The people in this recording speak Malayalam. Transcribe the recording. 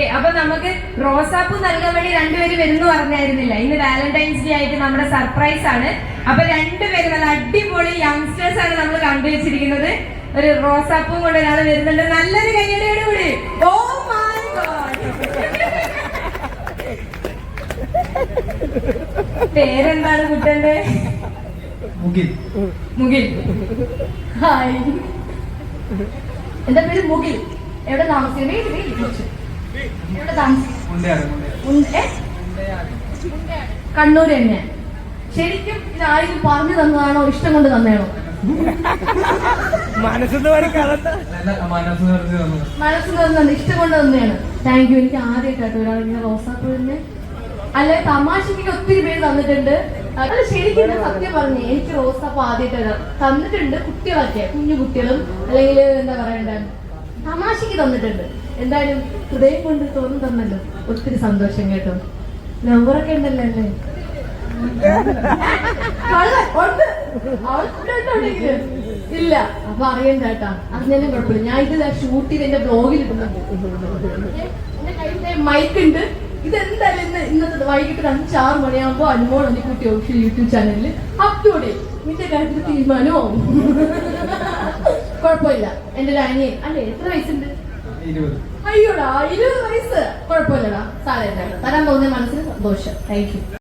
ഓക്കെ അപ്പൊ നമുക്ക് റോസാപ്പ് നൽകാൻ വേണ്ടി രണ്ടുപേര് വരുന്നു പറഞ്ഞായിരുന്നില്ല. ഇന്ന് വാലന്റൈൻസ് ഡേ ആയിട്ട് നമ്മുടെ സർപ്രൈസ് ആണ്. അപ്പൊ രണ്ടുപേരും നല്ല അടിപൊളി യങ്സ്റ്റേഴ്സ് ആണ് നമ്മൾ കണ്ടുവച്ചിരിക്കുന്നത്. ഒരു റോസാപ്പും കൊണ്ട് ഒരാൾ വരുന്നുണ്ട്. നല്ലൊരു കയ്യടിയോട് കൂടി. ഓ മൈ ഗോഡ് പേരെന്താണ് കുട്ടന്റെ മുകിൽ. മുകിൽ. ഹായ് എന്റെ പേര്? മുഗിൽ എവിടെ താമസിക്കുന്നത് വീട് വീട് കുറച്ച് എവിടെ താമസിക്കുന്നത് മുണ്ടയാട് മുണ്ടയാട്. ഉണ്ട്- ഏ? കണ്ണൂർ തന്നെ. ശരിക്കും ഇത് ആരും പറഞ്ഞു തന്നതാണോ? ഇഷ്ടം കൊണ്ട് തന്നെയാണോ? മനസ്സെന്ന് മനസ്സ് തന്നെ. ഇഷ്ടം കൊണ്ട് തന്നെയാണ്. താങ്ക് യു എനിക്ക് ആദ്യമായിട്ടാട്ടോ ഒരാൾ ഇങ്ങനെ റോസാപ്പൂവിന് അല്ലെ തമാശക്ക് ഒത്തിരി പേര് തന്നിട്ടുണ്ട്. അല്ല ശരിക്കും ഞാൻ സത്യം പറഞ്ഞു എനിക്ക് റോസാപ്പ് ആദ്യമായിട്ട് തന്നിട്ടുണ്ട്. കുട്ടികളൊക്കെ കുഞ്ഞു കുട്ടികളും അല്ലെങ്കിൽ എന്താ പറയണ്ട? തമാശക്ക് തന്നിട്ടുണ്ട്. എന്തായാലും ഹൃദയം കൊണ്ട് തോന്നും തന്നല്ലോ. ഒത്തിരി സന്തോഷം കേട്ടോ. നമ്പറൊക്കെ ഉണ്ടല്ലോ അല്ലേ. ഇല്ല അപ്പൊ അറിയണ്ട കേട്ടാ. അതിനും കുഴപ്പമില്ല. ഞാൻ ഇത് ഷൂട്ട് ചെയ്ത് എന്റെ ബ്ലോഗിൽ ഇടുന്നുണ്ട്. മൈക്ക് ഉണ്ട്. ഇതെന്തായാലും ഇന്ന് ഇന്നത്തെ വൈകിട്ട് അഞ്ചാറ് മണിയാകുമ്പോ അനുമോൾ അനിക്കുട്ടി ഓഫീഷ്യൽ യൂട്യൂബ് ചാനലിൽ അപ്ലോഡ് ചെയ്യും. നിന്റെ കാര്യത്തിൽ തീരുമാനവും കുഴപ്പമില്ല. എന്റെ ഒരു അല്ലെ എത്ര വയസ്സുണ്ട്? അയ്യോടാ ഇരുപത് വയസ്സ്. കുഴപ്പമില്ലടാ. സാരമില്ല. തരാൻ തോന്നിയ മനസ്സിന് സന്തോഷം. Thank you